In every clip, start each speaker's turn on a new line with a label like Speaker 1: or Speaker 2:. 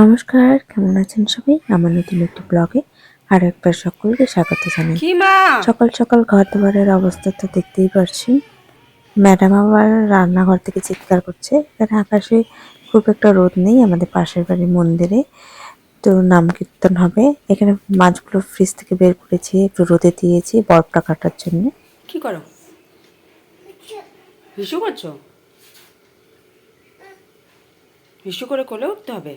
Speaker 1: নমস্কার কেমন আছেন সবাই? আমার নতুন একটি ব্লগে আর একবার সকলকে স্বাগত জানাই। সকাল সকাল ঘর দুয়ারের অবস্থা তো দেখতেই পারছি ম্যাডাম আবার রান্নাঘর থেকে চিৎকার করছে। এখানে আকাশে খুব একটা রোদ নেই আমাদের পাশের বাড়ির মন্দিরে। তো নাম কীর্তন হবে। এখানে মাছগুলো ফ্রিজ থেকে বের করেছি একটু রোদে দিয়েছি বরফটা কাটার জন্য।
Speaker 2: কি করো? হিসু করছ? হিসু করে কোলে উঠতে হবে?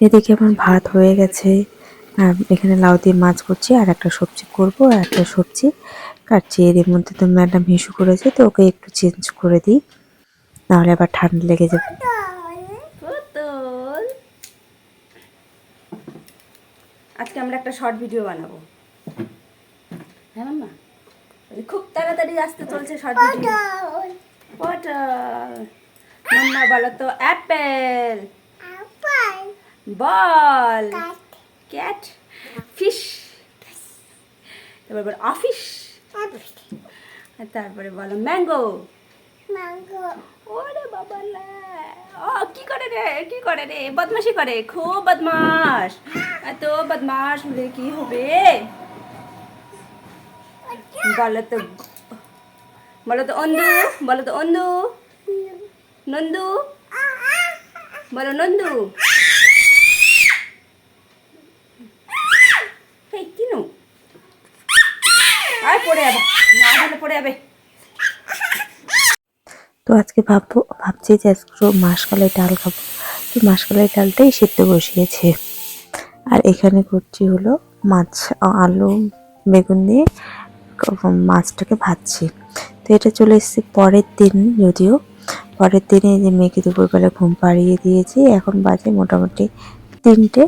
Speaker 1: এদিকে আমার ভাত হয়ে গেছে। আর এখানে লাউ দিয়ে মাছ করছি আর একটা সবজি করব আর একটা সবজি কাটছি। এর মধ্যে তো ম্যাডাম হিসু করেছে তো ওকে একটু চেঞ্জ করে দিই। নাহলে আবার ঠান্ডা লেগে যাবে।
Speaker 2: আজকে আমরা একটা শর্ট ভিডিও বানাবো। হ্যাঁ মাম্মা? খুব তাড়াতাড়ি আসতে চলছে শর্ট ভিডিও পটল মাম্মা বলো তো অ্যাপেল। বল। ক্যাট ফিশ তারপর বলো অফিস তারপরে বলো ম্যাঙ্গো ওরে বাবা ও কি করে রে? কি করে রে? বদমাশি করে? খুব বদমাস এত বদমাস হলে কি হবে? বলো তো বলো তো অন্দু বলো তো অন্দু নন্দু? বলো নন্দু এই কিনু আয়
Speaker 1: তো আজকে ভাববো, ভাবছি যে আজকে মাসকালাই ডাল খাব। তো মাসকালাই ডালটাই সিদ্ধ বসিয়েছে। আর এখানে করছি হলো মাছ আলু, বেগুন দিয়ে মাছটাকে ভাজছি। তো এটা চলে এসেছে পরের দিন যদিও। পরের দিনে যে মেয়েকে দুপুরবেলা ঘুম পাড়িয়ে দিয়েছি, এখন বাজে মোটামুটি তিনটে।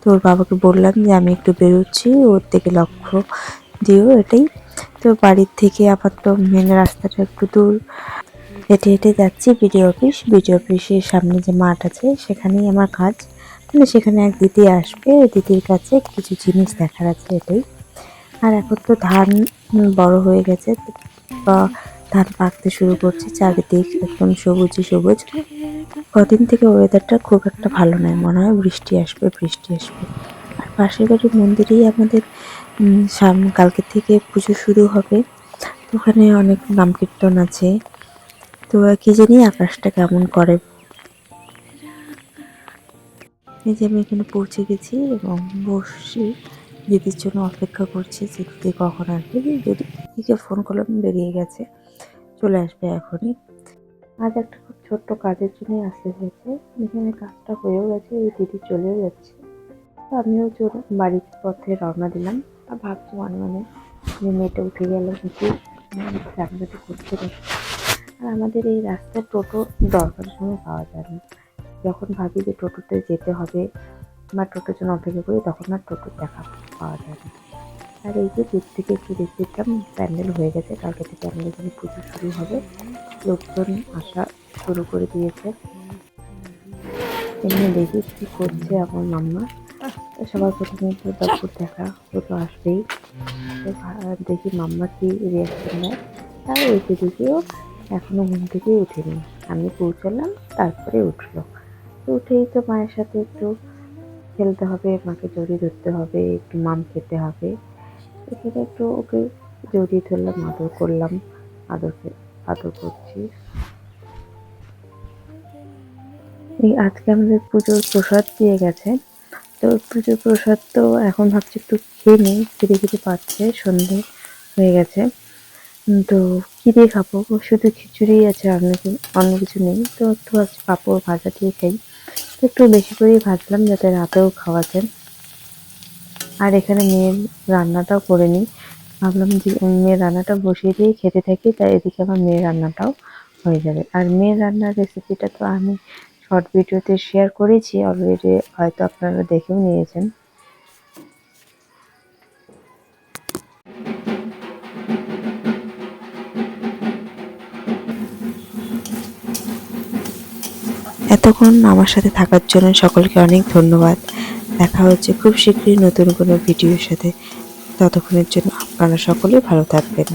Speaker 1: তো ওর বাবাকে বললাম যে আমি একটু বেরোচ্ছি, ওর থেকে লক্ষ্য দিও এটাই। তো বাড়ির থেকে আপাতত মেন রাস্তাটা একটু দূর। হেঁটে হেঁটে যাচ্ছি বিডিও অফিস বিডিও অফিসের সামনে যে মাঠ আছে, সেখানেই আমার কাজ। মানে সেখানে এক দিদি আসবে। দিদির কাছে কিছু জিনিস দেখার আছে এটাই। আর এখন তো ধান বড় হয়ে গেছে। বা ধান পাকতে শুরু করছে, চারিদিক একদম সবুজই সবুজ। কদিন থেকে ওয়েদারটা খুব একটা ভালো নয়। মনে হয় বৃষ্টি আসবে বৃষ্টি আসবে। আর পাশের বাড়ির মন্দিরেই আমাদের সামনে কালকে থেকে পুজো শুরু হবে। ওখানে অনেক নাম কীর্তন আছে। তো কি জানি আকাশটা কেমন করে। এই যে আমি এখানে পৌঁছে গেছি এবং বসছি। দিদির জন্য অপেক্ষা করছি যে দিদি কখন আসবে। যদি দিদিকে ফোন করলাম, বেরিয়ে গেছে। চলে আসবে এখনই। আজ একটা খুব ছোট্ট কাজের জন্যই আসতে হয়েছে। এখানে কাজটা হয়েও গেছে, এই দিদি চলেও যাচ্ছে। আমিও বাড়ির পথে রওনা দিলাম। আর ভাবছি মনে মনে যে মেয়েটা উঠে গেল কিন্তু রান্নাটা করতে আর আমাদের এই রাস্তায় টোটো দরকারের সময় পাওয়া যায় না। যখন ভাবি যে টোটোতে যেতে হবে বা টোটোর জন্য অপেক্ষা করি, তখন আর টোটোর দেখা পাওয়া যায় না। আর এই যে দূর থেকে একটু দেখছিলাম প্যান্ডেল হয়ে গেছে। কালকে থেকে আমাদের এখানে পুজো শুরু হবে। লোকজন আসা শুরু করে দিয়েছে। এমনি দেখি কি করছে আমার মাম্মা। সবার প্রথমে তো দেখা ও তো আসবেই। দেখি মাম্মা কি রিয়াকশন দেয় আর ওই দিদিকেও এখনও ঘুম থেকে উঠিনি। আমি পৌঁছলাম তারপরে উঠল। তো উঠেই তো মায়ের সাথে একটু খেলতে হবে মাকে জড়িয়ে ধরতে হবে একটু মাম খেতে হবে। এখানে একটু ওকে জড়িয়ে ধরলাম আদর করলাম আদর আদর করছি। এই আজকে আমাদের পুজোর প্রসাদ দিয়ে গেছে। তো পুজোর প্রসাদ তো এখন ভাবছি একটু খেয়ে নিই খিদে খিদে পাচ্ছে, সন্ধে হয়ে গেছে। তো কি দিয়ে খাব? শুধু খিচুড়ি আছে, অন্য অন্য কিছু নেই। তো একটু ভাবছি পাঁপড় ভাজা দিয়ে খাই। তো একটু বেশি করেই ভাজলাম যাতে রাতেও খাওয়া যায়। আর এখানে মেয়ের রান্নাটাও করে নিই। ভাবলাম যে মেয়ের রান্নাটা বসিয়ে দিয়ে খেতে থাকি, তাই এদিকে আমার মেয়ের রান্নাটাও হয়ে যাবে। আর মেয়ের রান্নার রেসিপিটা তো আমি শর্ট ভিডিওতে শেয়ার করেছি অলরেডি হয়তো আপনারা দেখেও নিয়েছেন। এতক্ষণ আমার সাথে থাকার জন্য সকলকে অনেক ধন্যবাদ। দেখা হচ্ছে খুব শীঘ্রই নতুন কোনো ভিডিওর সাথে। ততক্ষণের জন্য আপনারা সকলে ভালো থাকবেন।